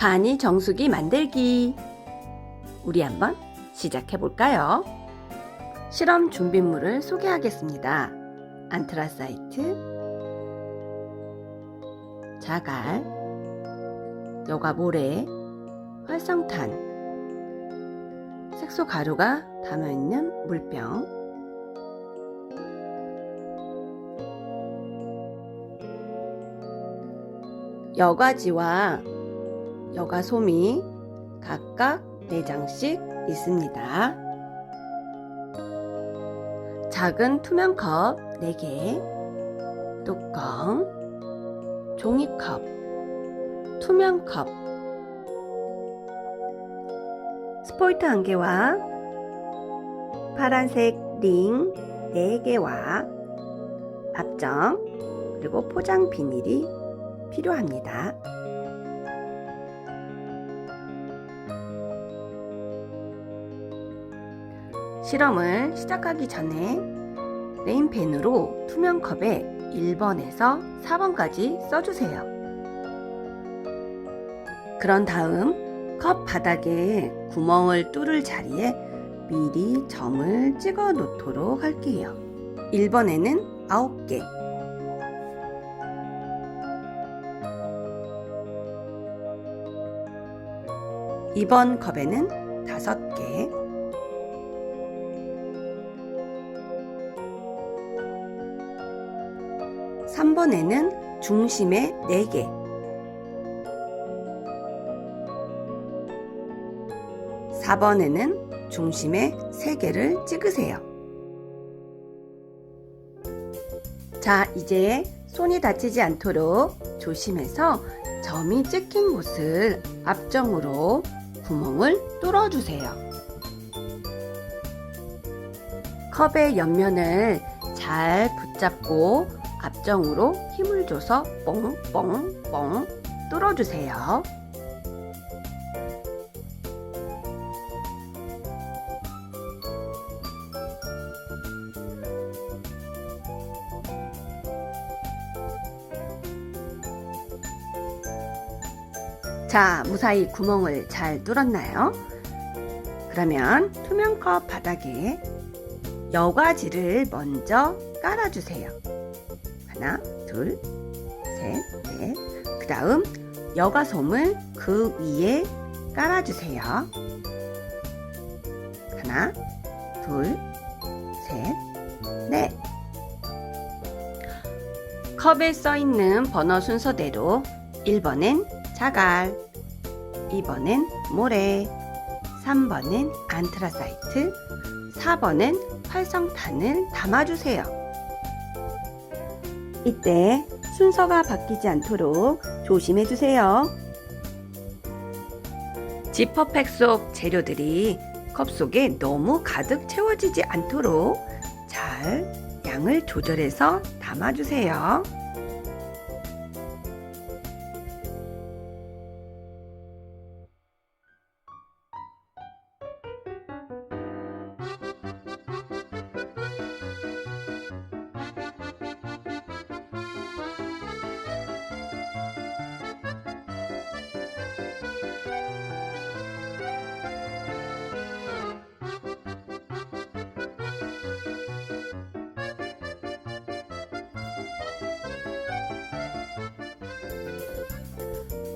간이 정수기 만들기. 우리 한번 시작해 볼까요? 실험 준비물을 소개하겠습니다. 안트라사이트, 자갈, 여과 모래, 활성탄, 색소 가루가 담아 있는 물병, 여과지와 여과솜이 각각 4장씩 있습니다. 작은 투명 컵 4개, 뚜껑, 종이컵, 투명 컵, 스포이트 1개와 파란색 링 4개와 압정, 그리고 포장 비닐이 필요합니다. 실험을 시작하기 전에 네임펜으로 투명 컵에 1번에서 4번까지 써주세요. 그런 다음 컵 바닥에 구멍을 뚫을 자리에 미리 점을 찍어 놓도록 할게요. 1번에는 9개, 2번 컵에는 5개, 3번에는 중심에 4개, 4번에는 중심에 3개를 찍으세요. 자, 이제 손이 다치지 않도록 조심해서 점이 찍힌 곳을 앞점으로 구멍을 뚫어주세요. 컵의 옆면을 잘 붙잡고 앞정으로 힘을 줘서 뽕뽕뽕 뚫어주세요. 자, 무사히 구멍을 잘 뚫었나요? 그러면 투명컵 바닥에 여과지를 먼저 깔아주세요. 하나, 둘, 셋, 넷. 그 다음 여과솜을 그 위에 깔아주세요. 하나, 둘, 셋, 넷. 컵에 써 있는 번호 순서대로 1번엔 자갈, 2번엔 모래, 3번엔 안트라사이트, 4번엔 활성탄을 담아주세요. 이때 순서가 바뀌지 않도록 조심해 주세요. 지퍼팩 속 재료들이 컵 속에 너무 가득 채워지지 않도록 잘 양을 조절해서 담아주세요.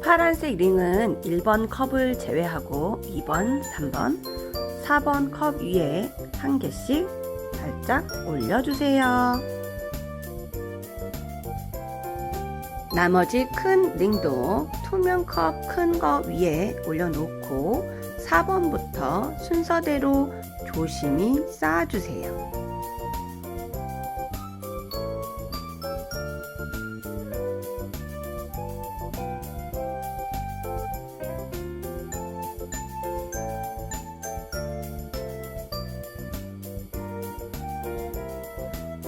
파란색 링은 1번 컵을 제외하고 2번, 3번, 4번 컵 위에 한 개씩 살짝 올려주세요. 나머지 큰 링도 투명 컵 큰 거 위에 올려놓고 4번부터 순서대로 조심히 쌓아주세요.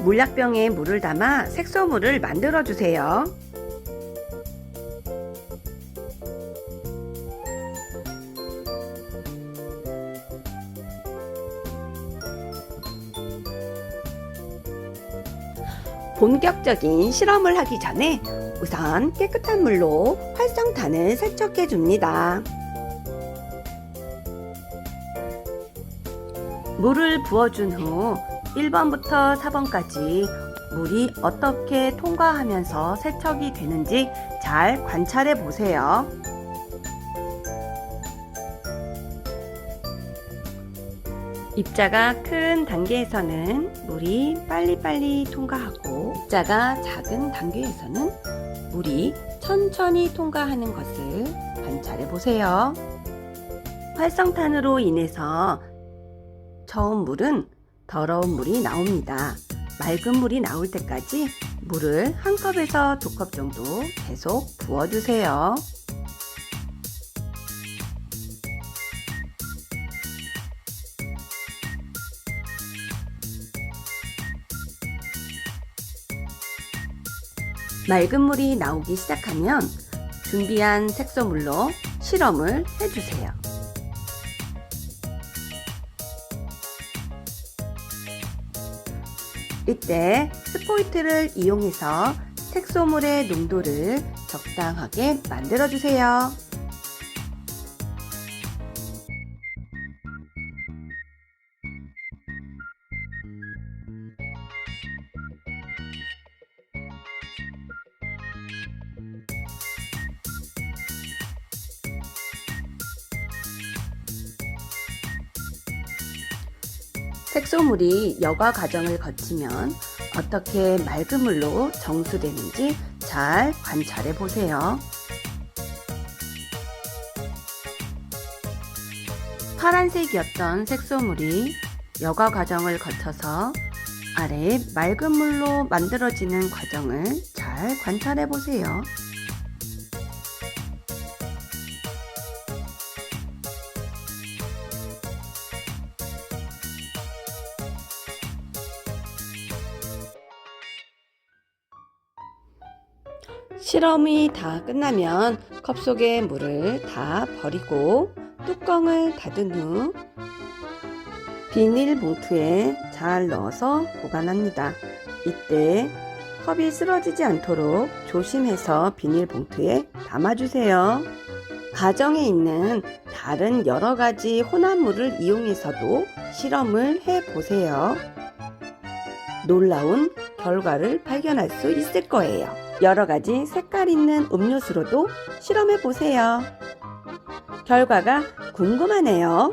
물약병에 물을 담아 색소물을 만들어 주세요. 본격적인 실험을 하기 전에 우선 깨끗한 물로 활성 활성탄을 세척해 줍니다. 물을 부어준 후 1번부터 4번까지 물이 어떻게 통과하면서 세척이 되는지 잘 관찰해 보세요. 입자가 큰 단계에서는 물이 빨리빨리 통과하고 입자가 작은 단계에서는 물이 천천히 통과하는 것을 관찰해 보세요. 활성탄으로 인해서 처음 물은 더러운 물이 나옵니다. 맑은 물이 나올 때까지 물을 한 컵에서 두 컵 정도 계속 부어주세요. 맑은 물이 나오기 시작하면 준비한 색소물로 실험을 해주세요. 이때 스포이트를 이용해서 색소물의 농도를 적당하게 만들어 주세요. 색소물이 여과 과정을 거치면 어떻게 맑은 물로 정수되는지 잘 관찰해 보세요. 파란색이었던 색소물이 여과 과정을 거쳐서 아래에 맑은 물로 만들어지는 과정을 잘 관찰해 보세요. 실험이 다 끝나면 컵 속의 물을 다 버리고 뚜껑을 닫은 후 비닐봉투에 잘 넣어서 보관합니다. 이때 컵이 쓰러지지 않도록 조심해서 비닐봉투에 담아주세요. 가정에 있는 다른 여러 가지 혼합물을 이용해서도 실험을 해 보세요. 놀라운 결과를 발견할 수 있을 거예요. 여러 가지 색깔 있는 음료수로도 실험해 보세요. 결과가 궁금하네요.